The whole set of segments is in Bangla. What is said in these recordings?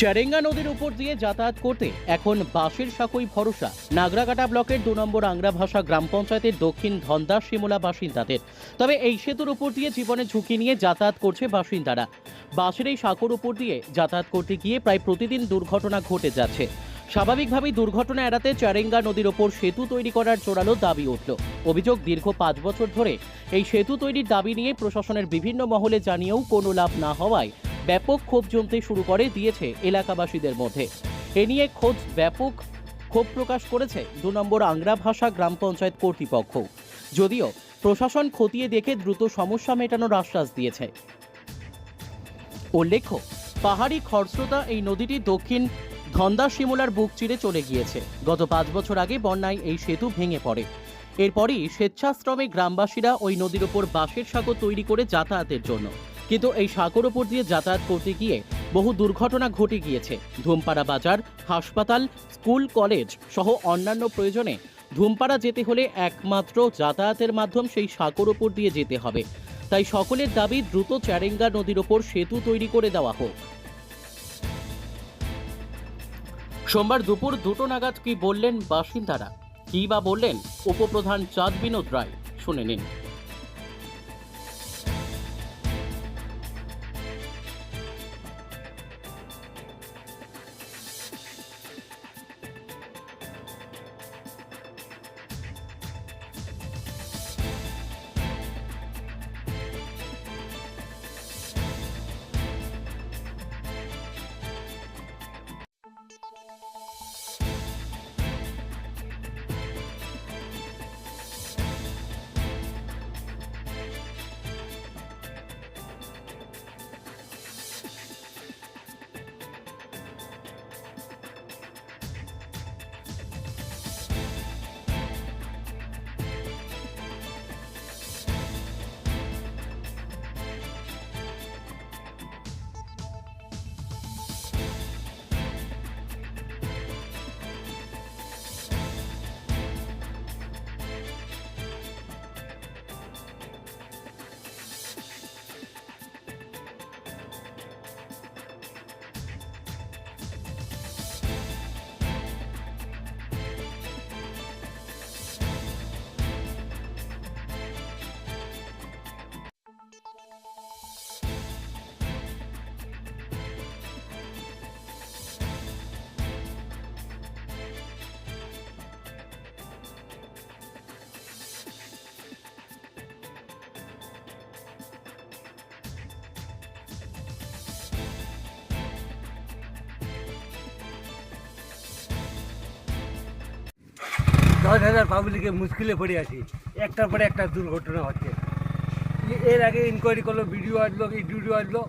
চারেঙ্গা নদীর উপর দিয়ে যাতায়াত করতে এখন বাঁশের সাঁকোই ভরসা। নাগরাকাটা ব্লকের দু নম্বর আংরা ভাষা গ্রাম পঞ্চায়েতের দক্ষিণ ধন্দা শিমুলা বাসিন্দাদের। তবে এই সেতুর উপর দিয়ে জীবনের ঝুঁকি নিয়ে যাতায়াত করছে বাসিন্দারা। বাঁশের এই সাঁকোর উপর দিয়ে যাতায়াত করতে গিয়ে প্রায় প্রতিদিন দুর্ঘটনা ঘটে যাচ্ছে। স্বাভাবিকভাবেই দুর্ঘটনা এড়াতে চারেঙ্গা নদীর ওপর সেতু তৈরি করার জোরালো দাবি উঠল। অভিযোগ দীর্ঘ পাঁচ বছর ধরে এই সেতু তৈরির দাবি নিয়ে প্রশাসনের বিভিন্ন মহলে জানিয়েও কোনো লাভ না হওয়ায় ব্যাপক ক্ষোভ জমতে শুরু করে দিয়েছে এলাকাবাসীদের মধ্যে। এ নিয়ে খোঁজ ব্যাপক ক্ষোভ প্রকাশ করেছে দু নম্বর আংরা ভাষা গ্রাম পঞ্চায়েত কর্তৃপক্ষ। যদিও প্রশাসন খতিয়ে দেখে দ্রুত সমস্যা মেটানোর আশ্বাস দিয়েছে। উল্লেখ্য, পাহাড়ি খরস্রোতা এই নদীটি দক্ষিণ ধন্দা শিমুলার বুক চিরে চলে গিয়েছে। গত পাঁচ বছর আগে বন্যায় এই সেতু ভেঙে পড়ে। এরপরই স্বেচ্ছাশ্রমে গ্রামবাসীরা ওই নদীর ওপর বাঁশের সাঁকো তৈরি করে যাতায়াতের জন্য। কিন্তু এই সাঁকোর ওপর দিয়ে যাতায়াত করতে গিয়ে বহু দুর্ঘটনা ঘটে গিয়েছে। ধুমপাড়া বাজার, হাসপাতাল, স্কুল, কলেজ সহ অন্যান্য প্রয়োজনে ধুমপাড়া যেতে হলে একমাত্র যাতায়াতের মাধ্যম সেই সাঁকোর ওপর দিয়ে যেতে হবে। তাই সকলের দাবি দ্রুত চ্যারেঙ্গা নদীর ওপর সেতু তৈরি করে দেওয়া হোক। সোমবার দুপুর দুটো নাগাদ কি বললেন বাসিন্দারা? কি বা বললেন উপপ্রধান চাঁদ বিনোদ রায়? শুনে নিন। দশ হাজার পাবলিকে মুশকিলে পড়ে আছি। একটার পরে একটা দুর্ঘটনা হচ্ছে। এর আগে ইনকোয়ারি করল ভিডিও আসলো এই ভিডিও আসলো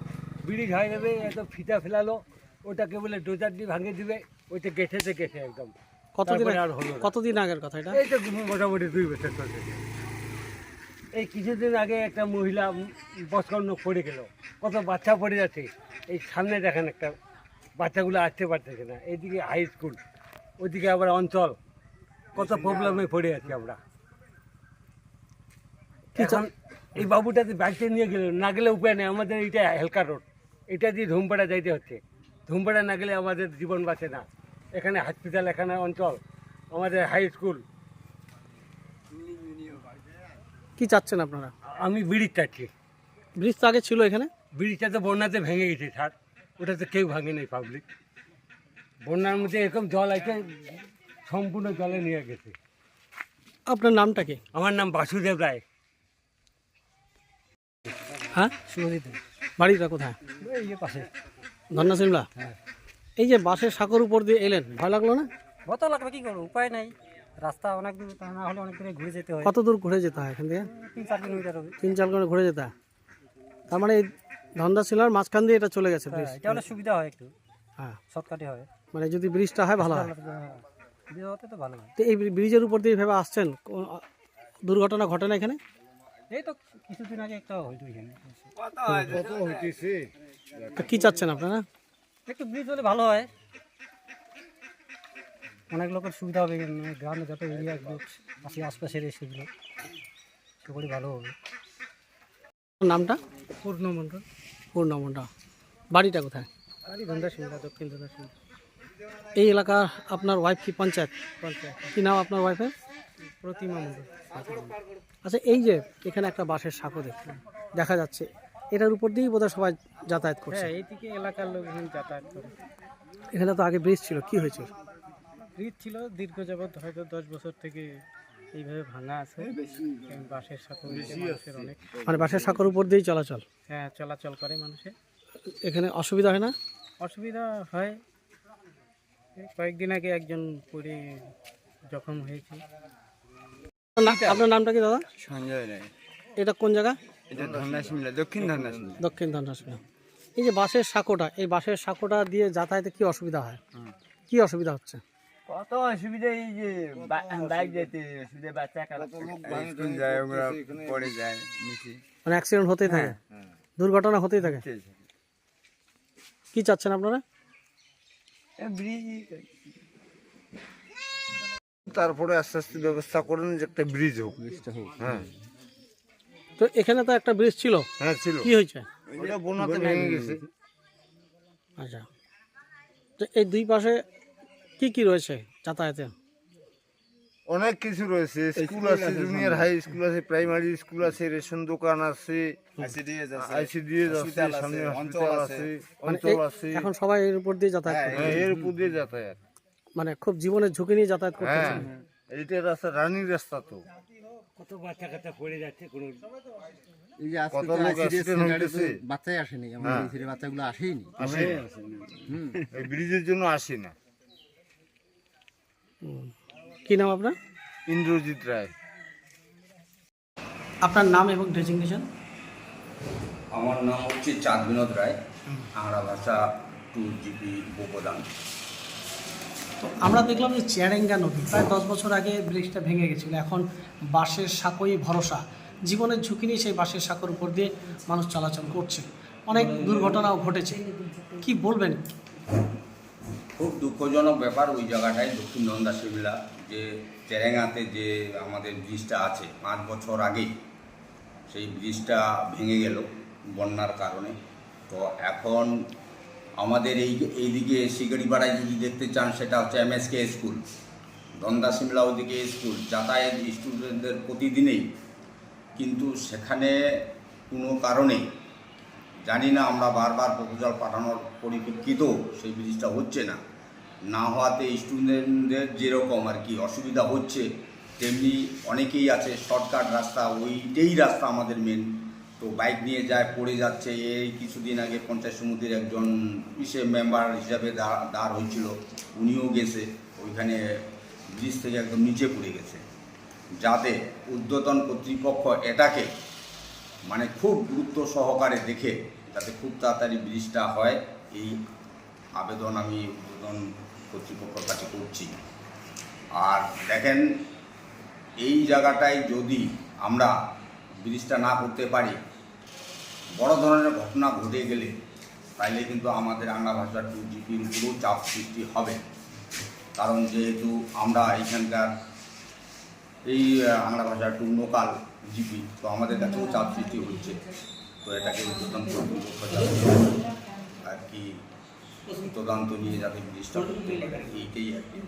ব্রিজ হয়ে যাবে এত ফিতা ফেলালো ওটাকে বলে ডোজার দিয়ে ভাঙে দিবে ওইটা গেঠেতে গেছে একদম। কতদিন আর হলো। কতদিন আগের কথা এটা? এই তো মোটামুটি দুই বছর চলছে। এই কিছুদিন আগে একটা মহিলা বসকর্ণ পড়ে গেল। কত বাচ্চা পড়ে যাচ্ছে এই সামনে দেখেন একটা বাচ্চাগুলো আসতে পারতেছে না। এইদিকে হাই স্কুল ওইদিকে আবার অঞ্চল। কত প্রবলেমে পড়ে আছি আমরা। এখন এই বাবুটাতে বাইকটা নিয়ে গেল না গেলে উপায় নেই আমাদের এইটা হেলকা রোড এটা দিয়ে ধুমপাড়া যাইতে হচ্ছে। ধুমপাড়া না গেলে আমাদের জীবন বাঁচে না। এখানে হসপিটাল এখানে অঞ্চল আমাদের হাই স্কুল কি চাচ্ছেন আপনারা? আমি ব্রিজ চাচ্ছি। ব্রিজ তো আগে ছিল এখানে? ব্রিজটা তো বন্যাতে ভেঙে গেছে স্যার ওটা তো কেউ ভাঙে নেই পাবলিক বন্যার মধ্যে এরকম জল আছে সম্পূর্ণ জলে নিয়ে গেছে। আপনার নামটা কি? আমার নাম বাসুদেব রায়। হ্যাঁ? বাড়িটা কোথায়? এই যে পাশে। ধন্যা সিমলা? হ্যাঁ। এই যে বাসের সাঁকোর উপর দিয়ে এলেন ভয় লাগল না? কত লাগবে কি করব? উপায় নাই। রাস্তা অনেক দূর না হলে অনেক দূরে ঘুরে যেতে হয়। কত দূর ঘুরে যেতে হয় এখান থেকে? তিন চার কিলোমিটার হবে। তিন চার করে ঘুরে যেতে হয়। তার মানে এই ধন্দা ছিল মাঝখান দিয়ে এটা চলে গেছে হ্যাঁ, এটা হলে সুবিধা হয় একটু। হ্যাঁ। শর্টকাটে হয়। মানে যদি ব্রিজটা হয় ভালো হয়। তো ভালো তো এই ব্রিজের উপর দিয়ে ভেবে আসছেন? দুর্ঘটনা ঘটে না এখানে? এই তো কিছুদিন আগে একটা হইতো এখানে। তো কি চাচ্ছেন আপনারা? একটু ব্রিজ হলে ভালো হয়। অনেক লোকের সুবিধা হবে মানে গ্রামে যত এরিয়া আছে আশপাশের সেগুলো সেগুলি ভালো হবে। নামটা? পূর্ণ মন্ডল পূর্ণমন্ডা বাড়িটা কোথায়? বাড়ি ধন্দা সিমলা দক্ষিণ ধন্দা সিমলা এই এলাকা আপনার ওয়াইফ কি পঞ্চায়েত? পঞ্চায়েত। কি নাম আপনার ওয়াইফের প্রতিমা মন্ডল আচ্ছা এই যে এখানে একটা বাঁশের সাঁকো দেখি দেখা যাচ্ছে। এটার উপর দিয়েই বোধহয় সবাই যাতায়াত করছে। হ্যাঁ এইদিকে এলাকার লোকজন যাতায়াত করে। এখানে তো আগে ব্রিজ ছিল কি হয়েছে? ব্রিজ ছিল দীর্ঘ যাবৎ হয়তো দশ বছর থেকে এইভাবে ভাঙা আছে। বাসের মানুষের অনেক মানে বাসের সাঁকোর উপর দিয়েই চলাচল? হ্যাঁ চলাচল করে মানুষের। এখানে অসুবিধা হয় না? অসুবিধা হয় কয়েকদিন আগে একজন পড়ে জখম হয়েছে। না, আপনার নামটা কি দাদা? সঞ্জয় রায়। এটা কোন জায়গা? এটা দক্ষিণ ধন্যা দক্ষিণ এই যে বাঁশের সাঁকোটা এই বাঁশের সাঁকোটা দিয়ে যাতায়াতে কি অসুবিধা হয়? কি অসুবিধা হচ্ছে? কত অসুবিধা এই যে বাইক যেতে অসুবিধা বাচ্চা স্কুল যায় ওগুলা পড়ে যায় নিচে মানে অ্যাক্সিডেন্ট হতেই থাকে? দুর্ঘটনা হতেই থাকে। কি চাচ্ছেন আপনারা? তারপরে আস্তে আস্তে ব্যবস্থা করেন যে একটা ব্রিজ হোক। হ্যাঁ। তো এখানে তো একটা ব্রিজ ছিল? হ্যাঁ ছিল। কি হয়েছে? ওটা বোনাতে ভেঙে গেছে। আচ্ছা। তো এই দুই পাশে কি কি রয়েছে যাতায়াতে? অনেক কিছু রয়েছে। স্কুল আছে জুনিয়র হাই স্কুল আছে প্রাইমারি স্কুল আছে রেশন দোকান আছে আইসিডিএস আছে সামনে হসপিটাল আছে। মানে অঞ্চল আছে। এখন সবাই এর উপর দিয়ে যাতায়াত করে হ্যাঁ এর উপর দিয়ে যাতায়াত। মানে খুব জীবনের ঝুঁকি নিয়ে যাতায়াত করতেছে। হ্যাঁ এইটা রাস্তা রানিং রাস্তা তো। কত বাচ্চা কাচ্চা পড়ে যাচ্ছে কোনো কত লোক অ্যাক্সিডেন্ট হইতেছে। বাচ্চাই আসেনি আমার এই ছেলে বাচ্চাগুলো আসেইনি। আসে এই ব্রিজের জন্য আসি না। কি নাম আপনার? ইন্দ্রজিৎ রায়। আপনার নাম এবং ডেজিগনেশন? আমার নাম হচ্ছে চাঁদ বিনোদ রায় বাংলা ভাষা টু জিপি বোপদান তো আমরা দেখলাম যে চ্যারেঙ্গা নদী প্রায় দশ বছর আগে ব্রিজটা ভেঙে গেছিল। এখন বাঁশের সাঁকোই ভরসা। জীবনের ঝুঁকি নিয়ে সেই বাঁশের সাঁকোর উপর দিয়ে মানুষ চলাচল করছে। অনেক দুর্ঘটনাও ঘটেছে। কি বলবেন? খুব দুঃখজনক ব্যাপার ওই জায়গাটায় দক্ষিণ নন্দা শিমলা যে চেরেঙ্গাতে যে আমাদের ব্রিজটা আছে, পাঁচ বছর আগেই সেই ব্রিজটা ভেঙে গেল বন্যার কারণে। তো এখন আমাদের এই, এইদিকে শিকারিপাড়ায় যদি দেখতে চান, সেটা হচ্ছে এমএসকে স্কুল দন্দা সিমলা ওদিকে স্কুল, যাতায়াত স্টুডেন্টদের প্রতিদিনেই। কিন্তু সেখানে কোনো কারণে, জানি না আমরা বারবার প্রপোজাল পাঠানোর পরিপ্রেক্ষিতেও সেই ব্রিজটা হচ্ছে না। না হওয়াতে স্টুডেন্টদের যেরকম আর কি অসুবিধা হচ্ছে, তেমনি অনেকেই আছে শর্টকাট রাস্তা, ওইটাই রাস্তা আমাদের মেন তো বাইক নিয়ে যায়, পড়ে যাচ্ছে। এই কিছুদিন আগে পঞ্চায়েত সমিতির একজন বিশেষ মেম্বার হিসাবে দাঁড় হয়েছিল, উনিও গেছে, ওইখানে ব্রিজ থেকে একদম নিচে পড়ে গেছে। যাতে ঊর্ধ্বতন কর্তৃপক্ষ এটাকে মানে খুব গুরুত্ব সহকারে দেখে, যাতে খুব তাড়াতাড়ি ব্রিজটা হয়। এই আবেদন আমি উদ্বোধন কর্তৃপক্ষের কাছে করছি। আর দেখেন, এই জায়গাটায় যদি আমরা ব্রিজটা না করতে পারি, বড় ধরনের ঘটনা ঘটে গেলে তাইলে কিন্তু আমাদের আংলা ভাষা টু জিপির উপরেও চাপ সৃষ্টি হবে। কারণ যেহেতু আমরা এখানকার এই বাংলা ভাষার টু লোকাল জিপি তো আমাদের কাছেও চাপ সৃষ্টি হচ্ছে। তো এটাকে উদ্বোধন আর কি তদন্ত নিয়ে যাতে জিনিসটা করতে পারে এইটাই আর কি।